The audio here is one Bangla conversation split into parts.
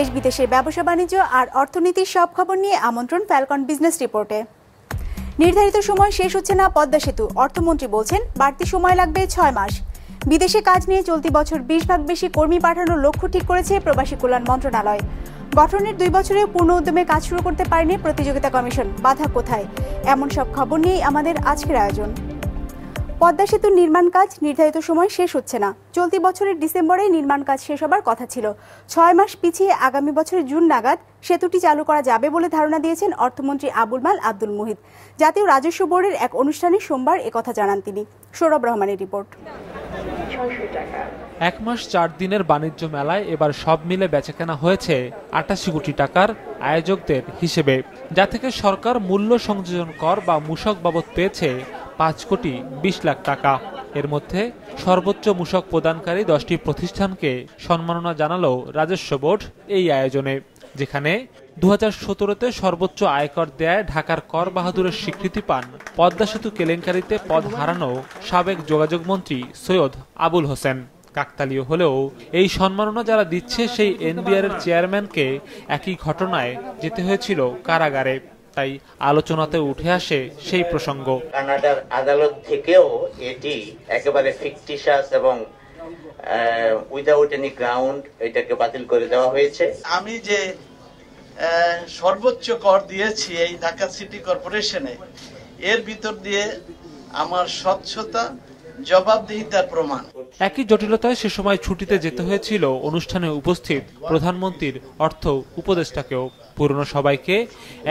দেশ বিদেশের ব্যবসা বাণিজ্য আর অর্থনীতির সব খবর নিয়ে আমন্ত্রণ ফ্যালকন বিজনেস রিপোর্টে নির্ধারিত সময় শেষ হচ্ছে না পদ্মা সেতু। অর্থমন্ত্রী বলছেন, বাড়তি সময় লাগবে ছয় মাস। বিদেশে কাজ নিয়ে চলতি বছর বিশ ভাগ বেশি কর্মী পাঠানোর লক্ষ্য ঠিক করেছে প্রবাসী কল্যাণ মন্ত্রণালয়। গঠনের দুই বছরে পূর্ণ উদ্যমে কাজ শুরু করতে পারেনি প্রতিযোগিতা কমিশন। বাধা কোথায়? এমন সব খবর নিয়েই আমাদের আজকের আয়োজন। পদ্মা সেতুর নির্মাণ কাজ নির্ধারিত সময় শেষ হচ্ছে না। চলতি বছরের ডিসেম্বরে নির্মাণ কাজ শেষ হবার কথা ছিল। ছয় মাস পিছিয়ে আগামী বছরের জুন নাগাদ সেতুটি চালু করা যাবে বলে ধারণা দিয়েছেন অর্থমন্ত্রী আবুল মাল আব্দুল মুহিত। জাতীয় রাজস্ব বোর্ডের এক অনুষ্ঠানে সোমবার একথা জানান তিনি। সৌরভ রহমানের রিপোর্ট। এক মাস চার দিনের বাণিজ্য মেলায় এবার সব মিলে বেচাকেনা হয়েছে আটাশি কোটি টাকার আয়োজকদের হিসেবে, যা থেকে সরকার মূল্য সংযোজন কর বা মূসক বাবদ পেয়েছে পাঁচ কোটি বিশ লাখ টাকা। এর মধ্যে সর্বোচ্চ মূসক প্রদানকারী দশটি প্রতিষ্ঠানকে সম্মাননা জানালো রাজস্ব বোর্ড এই আয়োজনে, যেখানে দু হাজার সতেরোতে সর্বোচ্চ আয়কর দেয় ঢাকার কর বাহাদুরের স্বীকৃতি পান। পদ্মা সেতু কেলেঙ্কারিতে পদ হারানো সাবেক যোগাযোগ মন্ত্রী সৈয়দ আবুল হোসেন। কাকতালীয় হলেও এই সম্মাননা যারা দিচ্ছে সেই এনবিআর এর চেয়ারম্যানকে একই ঘটনায় যেতে হয়েছিল কারাগারে। তাই আলোচনাতে উঠে আসে সেই প্রসঙ্গ। কানাডার আদালত থেকেও এটি একেবারে ফিকটিশাস এবং উইদাউট এনি গ্রাউন্ড এটাকে বাতিল করে দেওয়া হয়েছে। আমি যে সর্বোচ্চ কর দিয়েছি এই ঢাকা সিটি কর্পোরেশনে এর ভিতর দিয়ে আমার স্বচ্ছতা জবাবদিহিতার প্রমাণ। একই জটিলতায় সে সময় ছুটিতে যেতে হয়েছিল অনুষ্ঠানে উপস্থিত প্রধানমন্ত্রীর অর্থ উপদেষ্টাকেও। পুরনো সবাইকে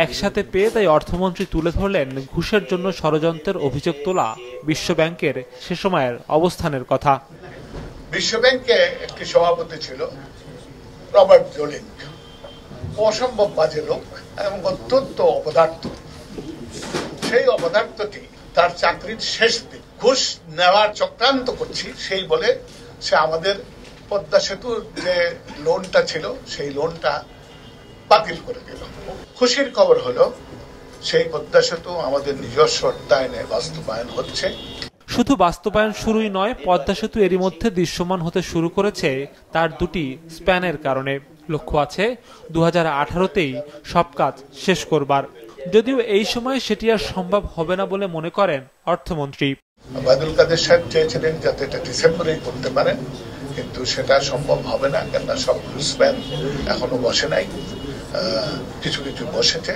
একসাথে পেয়ে তাই অর্থমন্ত্রী তুলে ধরলেন ঘুষের জন্য ষড়যন্ত্রের অভিযোগ তোলা বিশ্বব্যাংকের সে সময়ের অবস্থানের কথা। বিশ্বব্যাংকে একটি সভাপতি ছিল রবার্ট জোলিং। অসম্ভব বাজে লোক এবং অত্যন্ত অপদার্থ। সেই অপদার্থটি তার চাকরির শেষ দিন ঘুষ নেওয়ার চক্রান্ত করছি, সেই বলে সে আমাদের পদ্মা সেতুর যে লোনটা ছিল, সেই লোনটা বাতিল করে দিল। খুশির খবর হলো, সেই পদ্মা সেতু আমাদের নিজস্ব অর্থায়নে বাস্তবায়ন হচ্ছে। শুধু বাস্তবায়ন শুরুই নয়, পদ্মা সেতু এরই মধ্যে দৃশ্যমান হতে শুরু করেছে তার দুটি স্প্যানের কারণে। লক্ষ্য আছে দু হাজার আঠারোতেই সব কাজ শেষ করবার। যদিও এই সময় সেটি আর সম্ভব হবে না বলে মনে করেন অর্থমন্ত্রী। বাদুল কাদের সাহেব চেয়েছিলেন যাতে এটা ডিসেম্বরেই করতে পারেন, কিন্তু সেটা সম্ভব হবে না, কেননা সব স্প্যান এখনও বসে নাই। কিছু কিছু বসেছে।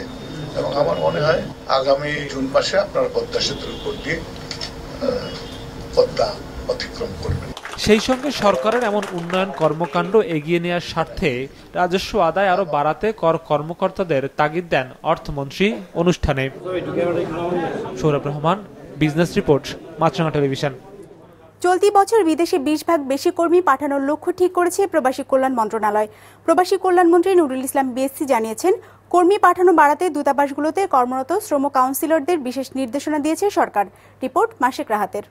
এবং আমার মনে হয় আগামী জুন মাসে আপনারা পদ্মা সেতুর উপর দিয়ে পদ্মা অতিক্রম করবেন। সেই সঙ্গে সরকারের এমন উন্নয়ন কর্মকাণ্ড এগিয়ে নেওয়ার স্বার্থে রাজস্ব আদায় আরও বাড়াতে কর কর্মকর্তাদের তাগিদ দেন অর্থমন্ত্রী অনুষ্ঠানে। Sourav Rahman, business report. Maasranga television. চলতি বছর বিদেশে বিশ ভাগ বেশি কর্মী পাঠানোর লক্ষ্য ঠিক করেছে প্রবাসী কল্যাণ মন্ত্রণালয়। প্রবাসী কল্যাণমন্ত্রী নুরুল ইসলাম বিএসসি জানিয়েছেন কর্মী পাঠানো বাড়াতে দূতাবাসগুলোতে কর্মরত শ্রম কাউন্সিলরদের বিশেষ নির্দেশনা দিয়েছে সরকার। রিপোর্ট মাসিক রাহাতের।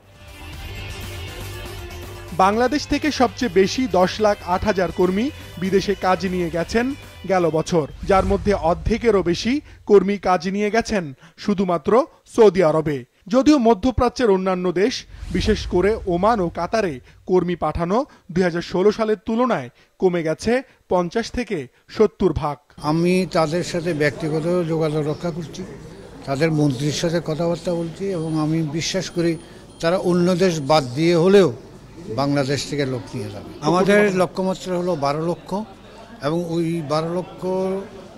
বাংলাদেশ থেকে সবচেয়ে বেশি দশ লাখ আট হাজার কর্মী বিদেশে কাজ নিয়ে গেছেন গেল বছর যার মধ্যে অর্ধেকেরও বেশি কর্মী কাজ নিয়ে গেছেন শুধুমাত্র সৌদি আরবে। যদিও মধ্যপ্রাচ্যের অন্যান্য দেশ বিশেষ করে ওমান ও কাতারে কর্মী পাঠানো দুই হাজার ষোলো সালের তুলনায় কমে গেছে পঞ্চাশ থেকে সত্তর ভাগ। আমি তাদের সাথে ব্যক্তিগত যোগাযোগ রক্ষা করছি তাদের মন্ত্রীর সাথে কথাবার্তা বলছি এবং আমি বিশ্বাস করি তারা অন্য দেশ বাদ দিয়ে হলেও বাংলাদেশ থেকে লোক নিয়ে যাবে। আমাদের লক্ষ্যমাত্রা হলো বারো লক্ষ এবং ওই বারো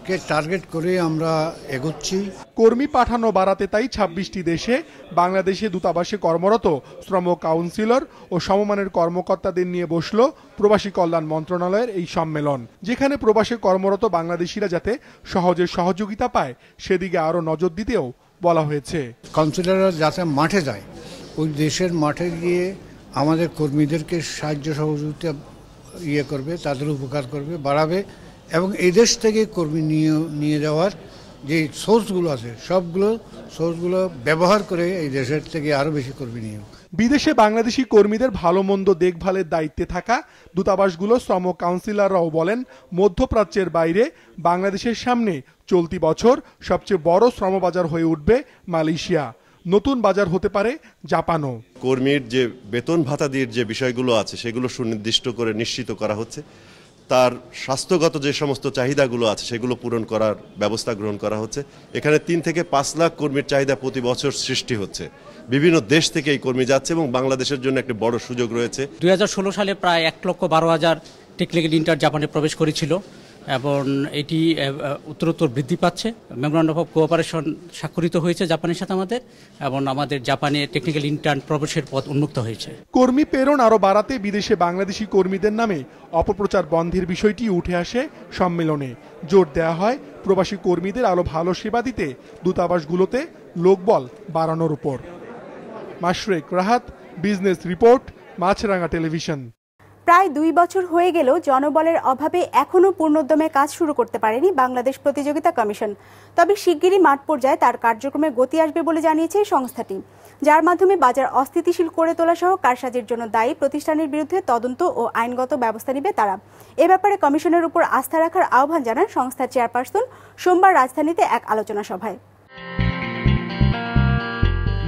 লক্ষকে টার্গেট করে আমরা এগোচ্ছি। কর্মী পাঠানো বাড়াতে তাই ছাব্বিশটি দেশে বাংলাদেশে দূতাবাসে কর্মরত শ্রম কাউন্সিলর ও সমমানের কর্মকর্তাদের নিয়ে বসল প্রবাসী কল্যাণ মন্ত্রণালয়ের এই সম্মেলন যেখানে প্রবাসে কর্মরত বাংলাদেশিরা যাতে সহজে সহযোগিতা পায় সেদিকে আরও নজর দিতেও বলা হয়েছে। কাউন্সিলররা যাতে মাঠে যায় ওই দেশের মাঠে গিয়ে আমাদের কর্মীদেরকে সাহায্য সহযোগিতা ইয়ে করবে তাদের উপকার করবে বাড়াবে। এবং এই দেশ থেকে কর্মী নিয়ে নিয়ে যাওয়ার যে সোর্সগুলো আছে সবগুলো সোর্সগুলো ব্যবহার করে এই দেশের থেকে আরও বেশি কর্মী নিয়ে বিদেশে বাংলাদেশি কর্মীদের ভালো মন্দ দেখভালের দায়িত্বে থাকা দূতাবাসগুলো শ্রম কাউন্সিলররাও বলেন মধ্যপ্রাচ্যের বাইরে বাংলাদেশের সামনে চলতি বছর সবচেয়ে বড় শ্রমবাজার হয়ে উঠবে মালয়েশিয়া। নতুন বাজার হতে পারে জাপানও। কর্মীর যে বেতন ভাতাদির যে বিষয়গুলো আছে সেগুলো সুনির্দিষ্ট করে নিশ্চিত করা হচ্ছে। তার স্বাস্থ্যগত যে সমস্ত চাহিদাগুলো আছে, সেগুলো পূরণ করার ব্যবস্থা গ্রহণ করা হচ্ছে। এখানে তিন থেকে পাঁচ লাখ কর্মীর চাহিদা প্রতি বছর সৃষ্টি হচ্ছে। বিভিন্ন দেশ থেকে এই কর্মী যাচ্ছে এবং বাংলাদেশের জন্য একটি বড় সুযোগ রয়েছে। দুই হাজার ষোলো সালে প্রায় এক লক্ষ বারো হাজার টেকনিক্যাল ইন্টার জাপানে প্রবেশ করেছিল। এবং এটি উত্তরোত্তর বৃদ্ধি পাচ্ছে। মেমোরান্ডাম অফ কোঅপারেশন স্বাক্ষরিত হয়েছে জাপানের সাথে আমাদের, এবং আমাদের জাপানে টেকনিক্যাল ইন্টার্ন প্রবেশের পথ উন্মুক্ত হয়েছে। কর্মী প্রেরণ আরও বাড়াতে বিদেশে বাংলাদেশি কর্মীদের নামে অপপ্রচার বন্ধের বিষয়টি উঠে আসে সম্মেলনে। জোর দেওয়া হয় প্রবাসী কর্মীদের আরও ভালো সেবা দিতে, দূতাবাসগুলোতে লোকবল বাড়ানোর উপর। Mashrek Rahat, business report Maasranga television. প্রায় দুই বছর হয়ে গেলেও জনবলের অভাবে এখনও পূর্ণোদ্যমে কাজ শুরু করতে পারেনি বাংলাদেশ প্রতিযোগিতা কমিশন। তবে শিগগিরই মাঠ পর্যায়ে তার কার্যক্রমে গতি আসবে বলে জানিয়েছে সংস্থাটি। যার মাধ্যমে বাজার অস্থিতিশীল করে তোলা সহ কারসাজির জন্য দায়ী প্রতিষ্ঠানের বিরুদ্ধে তদন্ত ও আইনগত ব্যবস্থা নেবে তারা। এ ব্যাপারে কমিশনের উপর আস্থা রাখার আহ্বান জানান সংস্থার চেয়ারপারসন, সোমবার রাজধানীতে এক আলোচনা সভায়।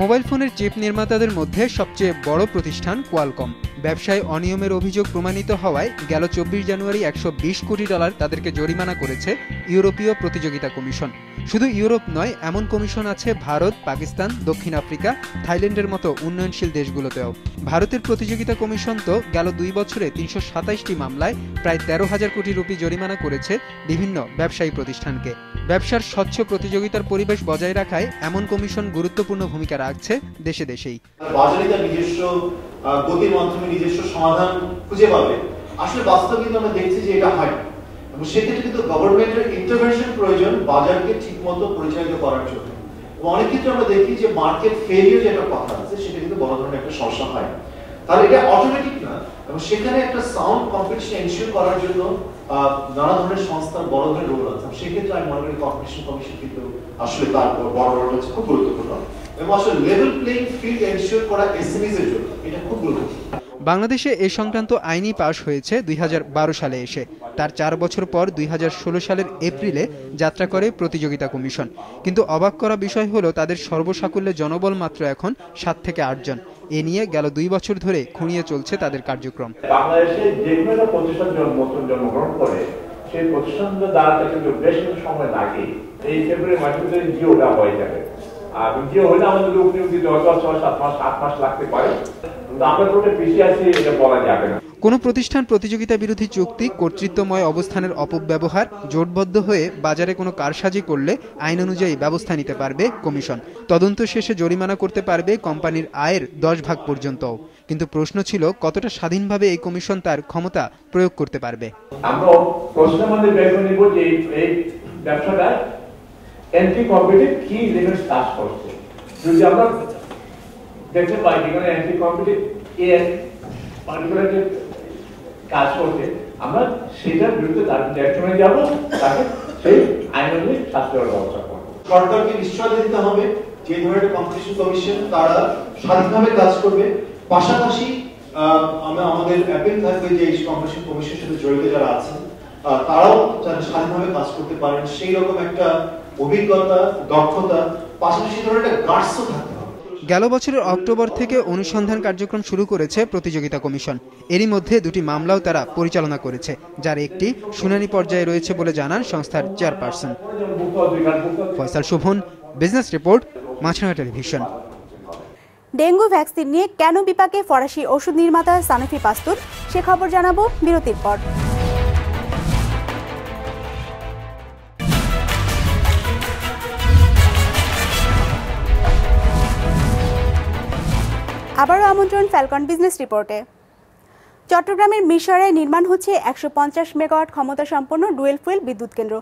মোবাইল ফোনের চিপ নির্মাতাদের মধ্যে সবচেয়ে বড় প্রতিষ্ঠান কোয়ালকম। ব্যবসায় অনিয়মের অভিযোগ প্রমাণিত হওয়ায় গেল চব্বিশ জানুয়ারি একশো বিশ কোটি ডলার তাদেরকে জরিমানা করেছে ইউরোপীয় প্রতিযোগিতা কমিশন। শুধু ইউরোপ নয়, এমন কমিশন আছে ভারত, পাকিস্তান, দক্ষিণ আফ্রিকা, থাইল্যান্ডের মতো উন্নয়নশীল দেশগুলোতেও। ভারতের প্রতিযোগিতা কমিশন তো গেল দুই বছরে তিনশো সাতাইশটি মামলায় প্রায় তেরো হাজার কোটি রুপি জরিমানা করেছে বিভিন্ন ব্যবসায়ী প্রতিষ্ঠানকে। ব্যবসার স্বচ্ছ প্রতিযোগিতার পরিবেশ বজায় রাখায় এমন কমিশন গুরুত্বপূর্ণ ভূমিকা রাখছে দেশে দেশেই। নিজস্ব গতির মাধ্যমে নিজস্ব সমাধান খুঁজে পাবে। আসলে বাস্তবে কিন্তু আমরা দেখছি যে এটা হয়। এবং সেক্ষেত্রে কিন্তু গভর্নমেন্টের ইন্টারভেনশন প্রয়োজন বাজারকে ঠিকমতো পরিচালিত করার জন্য। এবং অনেক ক্ষেত্রে আমরা দেখি যে মার্কেট একটা কথা আছে, সেটা কিন্তু বড় ধরনের একটা সমস্যা হয়। তাহলে এটা অটোমেটিক না, এবং সেখানে একটা সাউন্ড কম্পিটিশন এনশিওর করার জন্য নানা ধরনের সংস্থার বড় ধরনের রোল আছে। সেক্ষেত্রে আমি মনে করি কম্পিটিশন কমিশন কিন্তু আসলে তার বড় রোল হচ্ছে খুব গুরুত্বপূর্ণ। এবং আসলে লেভেল প্লেইং ফিল্ড এনশিওর করা এসএমইজ এর জন্য এটা খুব গুরুত্বপূর্ণ। বাংলাদেশে এ সংক্রান্ত আইনি পাশ হয়েছে দুই হাজার বারো সালে এসে। তার চার বছর পর দুই হাজার ষোলো সালের এপ্রিলে যাত্রা করে প্রতিযোগিতা কমিশন। কিন্তু অবাক করা বিষয় হলো, তাদের সর্বসাকুল্যে জনবল মাত্র এখন সাত থেকে আটজন এ নিয়ে গেল দুই বছর ধরে খুঁড়িয়ে চলছে তাদের কার্যক্রম। আর জিও হলে আমাদের লোক নিয়োগ দিতে হয়তো ছয়, সাত মাস, আট মাস লাগতে পারে। কোনো প্রতিষ্ঠান প্রতিযোগিতা বিরোধী চুক্তি কর্তৃত্বময় অবস্থানের অপব্যবহার জোটবদ্ধ হয়ে বাজারে কোনো কারসাজি করলে আইন অনুযায়ী ব্যবস্থা নিতে পারবে কমিশন। তদন্ত শেষে জরিমানা করতে পারবে কোম্পানির আয়ের দশ ভাগ পর্যন্তও। কিন্তু প্রশ্ন ছিল কতটা স্বাধীনভাবে এই কমিশন তার ক্ষমতা প্রয়োগ করতে পারবে? আমরা প্রশ্নের মধ্যে নিব যে এই ব্যবসাটা কম্পিটিভ কি কাজ করছে। যদি আমরা দেখতে পাই যেখানে কম্পিটিভ এর পার্টিকুলার যে কাজ করছে, আমরা সেটার বিরুদ্ধে তার ডিরেকশনে যাব, তাকে সেই আইন অনুযায়ী শাস্তি ব্যবস্থা করব। সরকারকে নিশ্চয়তা দিতে হবে, যে ধরনের কম্পিটিশন কমিশন তারা স্বাধীনভাবে কাজ করবে। পাশাপাশি আমাদের অ্যাপিল থাকবে যে এই কম্পিটিশন কমিশনের সাথে জড়িত যারা আছেন তারাও যাতে স্বাধীনভাবে কাজ করতে পারেন। সেই রকম একটা অভিজ্ঞতা, দক্ষতা, পাশাপাশি ধরনের একটা গার্ডসও হবে গেল বছরের অক্টোবর থেকে অনুসন্ধান কার্যক্রম শুরু করেছে প্রতিযোগিতা কমিশন। এরই মধ্যে দুটি মামলাও তারা পরিচালনা করেছে, যার একটি শুনানি পর্যায়ে রয়েছে বলে জানান সংস্থার chairperson. Faisal Shovon, business report, Maasranga television. Dengue vaccine নিয়ে কেন বিপাকে ফরাসি ওষুধ নির্মাতা সানোফি পাস্তুর? সে খবর জানাব বিরতির পর। আবারও আমন্ত্রণ ফ্যালকন বিজনেস রিপোর্টে চট্টগ্রামের মিশরে নির্মাণ হচ্ছে একশো পঞ্চাশ মেগাওয়াট ক্ষমতা সম্পন্ন ডুয়েল ফুয়েল বিদ্যুৎ কেন্দ্র।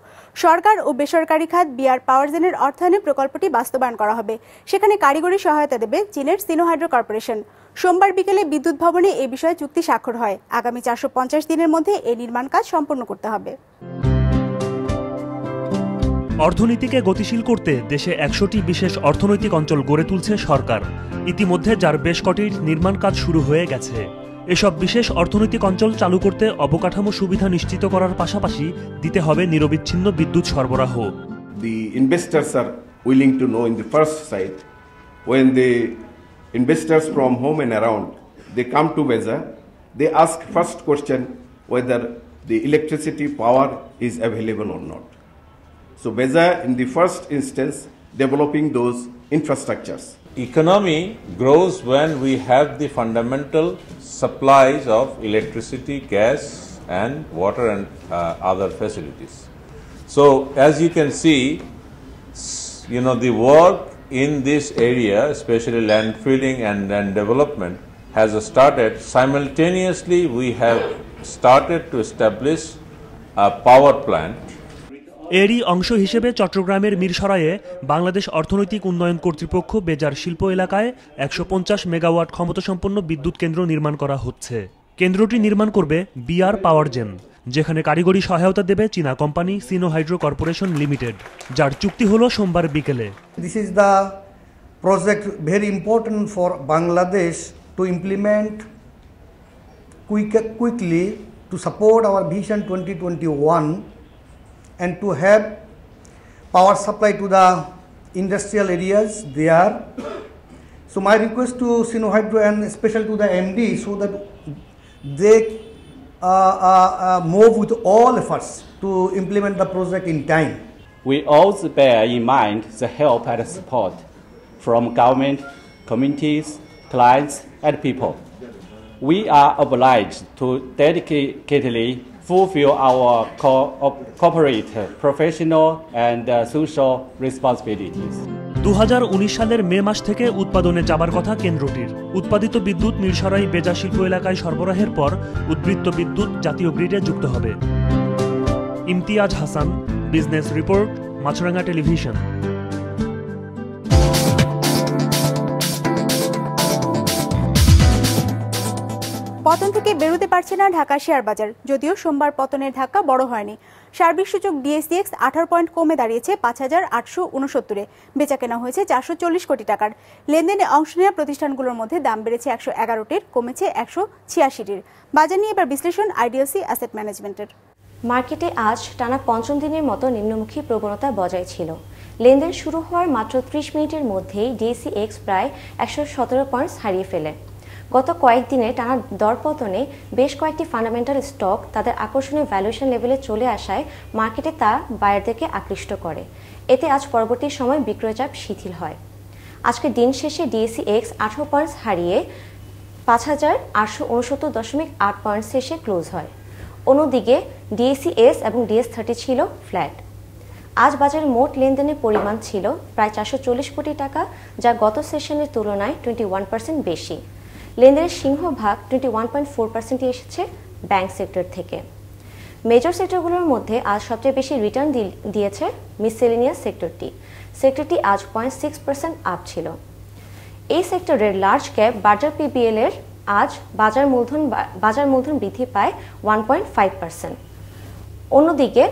সরকার ও বেসরকারি খাত বিআর পাওয়ার জেনের অর্থায়নে প্রকল্পটি বাস্তবায়ন করা হবে। সেখানে কারিগরি সহায়তা দেবে চীনের সিনোহাইড্রো কর্পোরেশন সোমবার বিকেলে বিদ্যুৎ ভবনে এ বিষয়ে চুক্তি স্বাক্ষর হয়। আগামী চারশো পঞ্চাশ দিনের মধ্যে এই নির্মাণ কাজ সম্পন্ন করতে হবে। অর্থনীতিকে গতিশীল করতে দেশে একশোটি বিশেষ অর্থনৈতিক অঞ্চল গড়ে তুলছে সরকার। ইতিমধ্যে যার বেশ কটি নির্মাণ কাজ শুরু হয়ে গেছে। এসব বিশেষ অর্থনৈতিক অঞ্চল চালু করতে অবকাঠামো সুবিধা নিশ্চিত করার পাশাপাশি দিতে হবে নিরবিচ্ছিন্ন বিদ্যুৎ সরবরাহ। The investors are willing to know in the first sight when the investors from home and around they come to Beza they ask first question whether the electricity power is available or not So Beza, in the first instance, developing those infrastructures. Economy grows when we have the fundamental supplies of electricity, gas, and water and uh, other facilities. So, as you can see, you know, the work in this area, especially land filling and, and development, has started. Simultaneously, we have started to establish a power plant এরই অংশ হিসেবে চট্টগ্রামের মিরসরাইয়ে বাংলাদেশ অর্থনৈতিক উন্নয়ন কর্তৃপক্ষ বেজার শিল্প এলাকায় একশো পঞ্চাশ মেগাওয়াট ক্ষমতাসম্পন্ন বিদ্যুৎ কেন্দ্র নির্মাণ করা হচ্ছে। কেন্দ্রটি নির্মাণ করবে বিআর পাওয়ার জেন যেখানে কারিগরি সহায়তা দেবে চীনা company Sino Hydro Corporation Limited যার চুক্তি হলো সোমবার বিকেলে। This is the project the project for Bangladesh to implement to implement quick, quickly to support twenty twenty 2021 and to have power supply to the industrial areas there. So my request to Sinohydro and especially to the MD so that they uh, uh, uh, move with all efforts to implement the project in time. We also bear in mind the help and support from government, communities, clients, and people. We are obliged to dedicatedly fulfill our co- corporate, professional, and uh, social responsibilities. দু হাজার উনিশ সালের মে মাস থেকে উৎপাদনে যাবার কথা কেন্দ্রটির। উৎপাদিত বিদ্যুৎ মিরসরাই বেজা শিল্প এলাকায় সরবরাহের পর উদ্বৃত্ত বিদ্যুৎ জাতীয় গ্রিডে যুক্ত হবে। Imtiaz Hasan business report Maasranga television. পতন থেকে বেরোতে পারছে না ঢাকা শেয়ার বাজার। যদিও সোমবার পতনের ধাক্কা বড় হয়নি। সার্বিক সূচক ডিএসডিএক্স আঠারো পয়েন্ট কমে দাঁড়িয়েছে পাঁচ হাজার আটশো উনসত্তরে। বেচা কেনা হয়েছে চারশো চল্লিশ কোটি টাকার। লেনদেনে অংশ নেওয়া প্রতিষ্ঠানগুলোর মধ্যে দাম বেড়েছে একশো এগারোটির, কমেছে একশো ছিয়াশিটির। বাজার নিয়ে এবার বিশ্লেষণ আইডিএলসি অ্যাসেট ম্যানেজমেন্টের। মার্কেটে আজ টানা পঞ্চম দিনের মতো নিম্নমুখী প্রবণতা বজায় ছিল। লেনদেন শুরু হওয়ার মাত্র ত্রিশ মিনিটের মধ্যেই ডিএসি এক্স প্রায় একশো সতেরো পয়েন্টস হারিয়ে ফেলে। গত কয়েকদিনে টানা দরপতনে বেশ কয়েকটি ফান্ডামেন্টাল স্টক তাদের আকর্ষণীয় ভ্যালুয়েশন লেভেলে চলে আসায় মার্কেটে তা বায়ারদেরকে আকৃষ্ট করে। এতে আজ পরবর্তী সময় বিক্রয়চাপ শিথিল হয়। আজকে দিন শেষে ডিএসি এক্স আঠারো পয়েন্টস হারিয়ে পাঁচ হাজার আটশো উনসত্তর দশমিক আট পয়েন্ট শেষে ক্লোজ হয়। অন্যদিকে ডিএসিএস এবং ডিএস থার্টি ছিল ফ্ল্যাট আজ বাজারে মোট লেনদেনের পরিমাণ ছিল প্রায় চারশো চল্লিশ কোটি টাকা, যা গত সেশনের তুলনায় টোয়েন্টি ওয়ান পার্সেন্ট বেশি। লেনদেনের সিংহভাগ টোয়েন্টি ওয়ান পয়েন্ট ফোর পার্সেন্টই এসেছে ব্যাংক সেক্টর থেকে। মেজর সেক্টরগুলোর মধ্যে আজ সবচেয়ে বেশি রিটার্ন দিয়েছে মিসেলিনিয়াস সেক্টরটি সেক্টরটি আজ পয়েন্ট সিক্স পার্সেন্ট আপ ছিল। এই সেক্টরের লার্জ ক্যাপ বাজার পিবিএল এর আজ বাজার মূলধন বাজার মূলধন বৃদ্ধি পায় ওয়ান পয়েন্ট ফাইভ পার্সেন্ট অন্যদিকে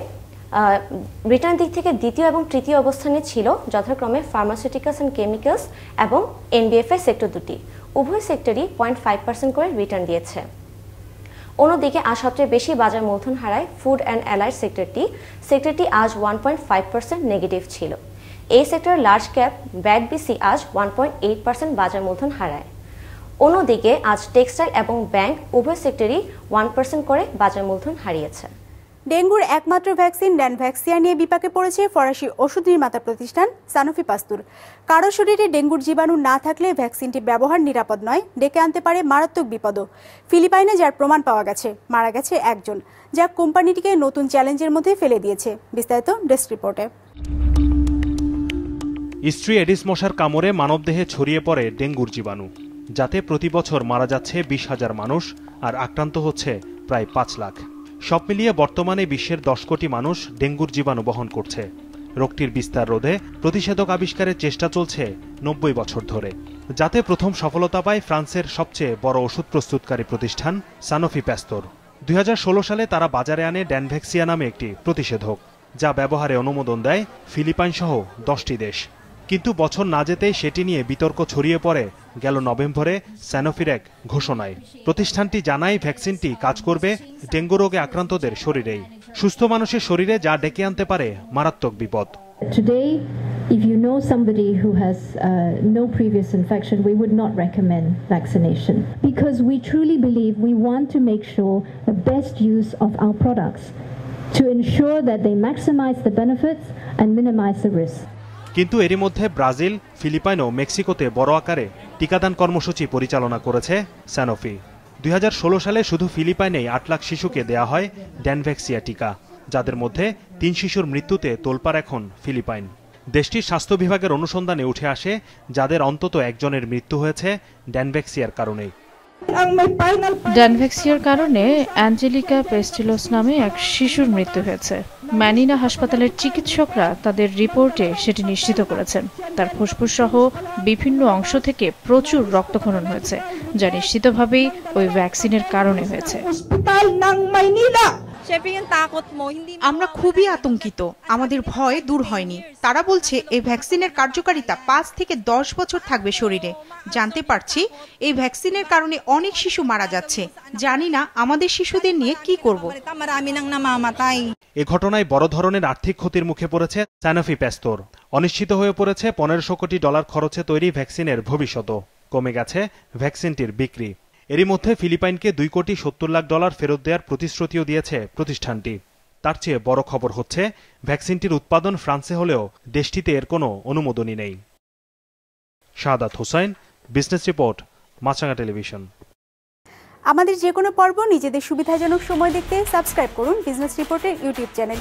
রিটার্ন দিক থেকে দ্বিতীয় এবং তৃতীয় অবস্থানে ছিল যথাক্রমে ফার্মাসিউটিক্যালস অ্যান্ড কেমিক্যালস এবং এনবিএফআই সেক্টর দুটি। উভয় সেক্টরই পয়েন্ট ফাইভ পার্সেন্ট করে রিটার্ন দিয়েছে। অন্যদিকে আজ সবচেয়ে বেশি বাজার মূলধন হারায় ফুড অ্যান্ড অ্যালাইড সেক্টরটি সেক্টরটি আজ one point five percent negative ছিল। এই sector large cap BAT BC আজ ওয়ান পয়েন্ট এইট পার্সেন্ট বাজার মূলধন হারায়। অন্যদিকে আজ টেক্সটাইল এবং ব্যাংক উভয় সেক্টরই ওয়ান পার্সেন্ট করে বাজার মূলধন হারিয়েছে। ডেঙ্গুর একমাত্র ভ্যাকসিন ড্যানভ্যাক্সিয়া নিয়ে বিপাকে পড়েছে ফরাসি ওষুধ নির্মাতা প্রতিষ্ঠান সানোফি পাস্তুর। কারও শরীরে ডেঙ্গুর জীবাণু না থাকলে ভ্যাকসিনটি ব্যবহার নিরাপদ নয়, ডেকে আনতে পারে মারাত্মক বিপদও। ফিলিপাইনে যার প্রমাণ পাওয়া গেছে, মারা গেছে একজন, যা কোম্পানিটিকে নতুন চ্যালেঞ্জের মধ্যে ফেলে দিয়েছে। বিস্তারিত ডেস্ক রিপোর্টে। স্ত্রী এডিস মশার কামড়ে মানবদেহে ছড়িয়ে পড়ে ডেঙ্গুর জীবাণু, যাতে প্রতি বছর মারা যাচ্ছে বিশ হাজার মানুষ, আর আক্রান্ত হচ্ছে প্রায় পাঁচ লাখ। সব মিলিয়ে বর্তমানে বিশ্বের দশ কোটি মানুষ ডেঙ্গুর জীবাণু বহন করছে। রোগটির বিস্তার রোধে প্রতিষেধক আবিষ্কারের চেষ্টা চলছে নব্বই বছর ধরে। যাতে প্রথম সফলতা পায় ফ্রান্সের সবচেয়ে বড় ওষুধ প্রস্তুতকারী প্রতিষ্ঠান সানোফি প্যাস্তর। দুই সালে তারা বাজারে আনে ড্যানভ্যাক্সিয়া নামে একটি প্রতিষেধক, যা ব্যবহারে অনুমোদন দেয় ফিলিপাইন সহ দশটি দেশ। কিন্তু বছর না যেতেই সেটি নিয়ে বিতর্ক ছড়িয়ে পড়ে গেল নভেম্বরে স্যানোফির এক ঘোষণায় প্রতিষ্ঠানটি জানায় ভ্যাকসিনটি কাজ করবে ডেঙ্গু রোগে আক্রান্তদের শরীরেই সুস্থ মানুষের শরীরে যা ডেকে আনতে পারে মারাত্মক বিপদ Today, If you know somebody who has uh, no previous infection, we would not recommend vaccination because we truly believe we want to make sure the best use of our products to ensure that they maximize the benefits and minimize the risks. কিন্তু এরই মধ্যে ব্রাজিল ফিলিপাইন ও মেক্সিকোতে বড় আকারে টিকাদান কর্মসূচি পরিচালনা করেছে স্যানোফি দুই হাজার ষোলো সালে শুধু ফিলিপাইনেই আট লাখ শিশুকে দেয়া হয় ড্যানভ্যাক্সিয়া টিকা, যাদের মধ্যে তিন শিশুর মৃত্যুতে তোলপার এখন ফিলিপাইন। দেশটির স্বাস্থ্য বিভাগের অনুসন্ধানে উঠে আসে, যাদের অন্তত একজনের মৃত্যু হয়েছে ড্যানভ্যাক্সিয়ার কারণেই। ড্যানভ্যাক্সিয়ার কারণে অ্যাঞ্জেলিকা পেস্টিলোস নামে এক শিশুর মৃত্যু হয়েছে। ম্যানিনা হাসপাতালের চিকিৎসকরা তাদের রিপোর্টে সেটি নিশ্চিত করেছেন। তার ফুসফুস সহ বিভিন্ন অংশ থেকে প্রচুর রক্তক্ষরণ হয়েছে যা নিশ্চিতভাবেই ওই ভ্যাকসিনের কারণে হয়েছে। আমরা খুবই আতঙ্কিত। আমাদের ভয় দূর হয়নি। তারা বলছে এই ভ্যাকসিনের কার্যকারিতা পাঁচ থেকে দশ বছর থাকবে শরীরে। জানতে পারছি এই ভ্যাকসিনের কারণে অনেক শিশু মারা যাচ্ছে। জানি না আমাদের শিশুদের নিয়ে কি করব। এ ঘটনায় বড় ধরনের আর্থিক ক্ষতির মুখে পড়েছে স্যানোফি প্যাস্তর। অনিশ্চিত হয়ে পড়েছে পনেরোশো কোটি ডলার খরচে তৈরি ভ্যাকসিনের ভবিষ্যৎ কমে গেছে ভ্যাকসিনটির বিক্রি। এরই মধ্যে ফিলিপাইনকে দুই কোটি সত্তর লাখ ডলার ফেরত দেওয়ার প্রতিশ্রুতিও দিয়েছে প্রতিষ্ঠানটি। তার চেয়ে বড় খবর হচ্ছে, ভ্যাকসিনটির উৎপাদন ফ্রান্সে হলেও দেশটিতে এর কোনো অনুমোদনই নেই। Shahadat Hossain business report, Maasranga television. আমাদের যে কোনো পর্ব নিজেদের সুবিধাজনক সময় দেখতে সাবস্ক্রাইব করুন বিজনেস রিপোর্টের ইউটিউব চ্যানেল।